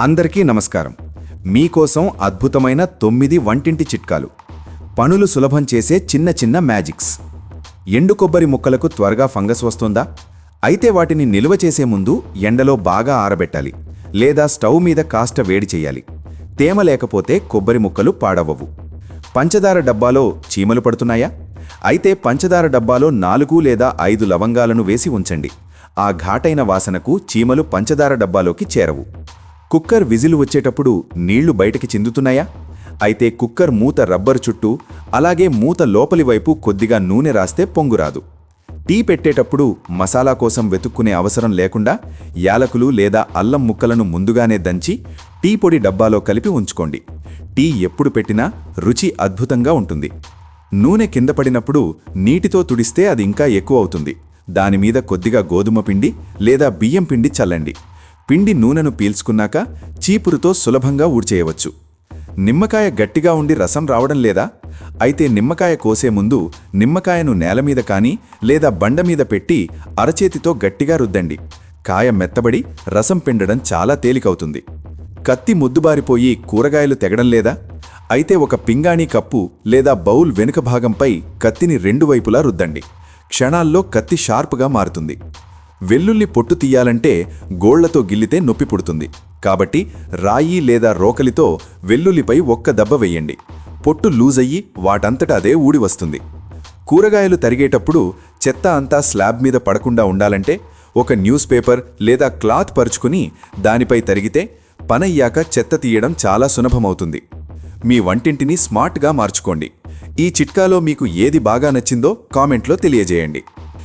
అందరికీ నమస్కారం. మీకోసం అద్భుతమైన తొమ్మిది వంటింటి చిట్కాలు. పనులు సులభం చేసే చిన్న చిన్న మ్యాజిక్స్. ఎండు కొబ్బరి ముక్కలకు త్వరగా ఫంగస్ వస్తుందా? అయితే వాటిని నిల్వ చేసే ముందు ఎండలో బాగా ఆరబెట్టాలి. లేదా స్టవ్ మీద కాస్త వేడి చేయాలి. తేమ లేకపోతే కొబ్బరి ముక్కలు పాడవవు పంచదార డబ్బాలో చీమలు పడుతున్నాయా? అయితే పంచదార డబ్బాలో నాలుగు లేదా ఐదు లవంగాలను వేసి ఉంచండి. ఆ ఘాటైన వాసనకు చీమలు పంచదార డబ్బాలోకి చేరవు. కుక్కర్ విజిల్ వచ్చేటప్పుడు నీళ్ళు బయటకి చిందుతున్నాయా? అయితే కుక్కర్ మూత రబ్బరు చుట్టూ అలాగే మూత లోపలి వైపు కొద్దిగా నూనె రాస్తే పొంగురాదు టీ పెట్టేటప్పుడు మసాలా కోసం వెతుక్కునే అవసరం లేకుండా యాలకులు లేదా అల్లం ముక్కలను ముందుగానే దంచి టీ పొడి డబ్బాలో కలిపి ఉంచుకోండి. టీ ఎప్పుడు పెట్టినా రుచి అద్భుతంగా ఉంటుంది. నూనె కింద పడినప్పుడు నీటితో తుడిస్తే అది ఇంకా ఎక్కువ అవుతుంది. దానిమీద కొద్దిగా గోధుమ పిండి లేదా బియ్యం పిండి చల్లండి. పిండి నూనెను పీల్చుకున్నాక చీపురుతో సులభంగా ఊడ్చేయవచ్చు. నిమ్మకాయ గట్టిగా ఉండి రసం రావడం లేదా? అయితే నిమ్మకాయ కోసే ముందు నిమ్మకాయను నేల మీద కానీ లేదా బండ మీద పెట్టి అరచేతితో గట్టిగా రుద్దండి. కాయ మెత్తబడి రసం పిండడం చాలా తేలికవుతుంది. కత్తి ముద్దుబారిపోయి కూరగాయలు తెగడం లేదా? అయితే ఒక పింగాణీ కప్పు లేదా బౌల్ వెనుక భాగంపై కత్తిని రెండు వైపులా రుద్దండి. క్షణాల్లో కత్తి షార్ప్గా మారుతుంది. వెల్లుల్లి పొట్టు తీయాలంటే గోళ్ళతో గిల్లితే నొప్పి పుడుతుంది. కాబట్టి రాయి లేదా రోకలితో వెల్లుల్లిపై ఒక్క దెబ్బ వెయ్యండి పొట్టు లూజయ్యి వాటంతట అదే ఊడి వస్తుంది. కూరగాయలు తరిగేటప్పుడు చెత్త అంతా స్లాబ్ మీద పడకుండా ఉండాలంటే ఒక న్యూస్ పేపర్ లేదా క్లాత్ పరుచుకుని దానిపై తరిగితే పనయ్యాక చెత్త తీయడం చాలా సులభమవుతుంది. మీ వంటింటిని స్మార్ట్గా మార్చుకోండి. ఈ చిట్కాలో మీకు ఏది బాగా నచ్చిందో కామెంట్లో తెలియజేయండి.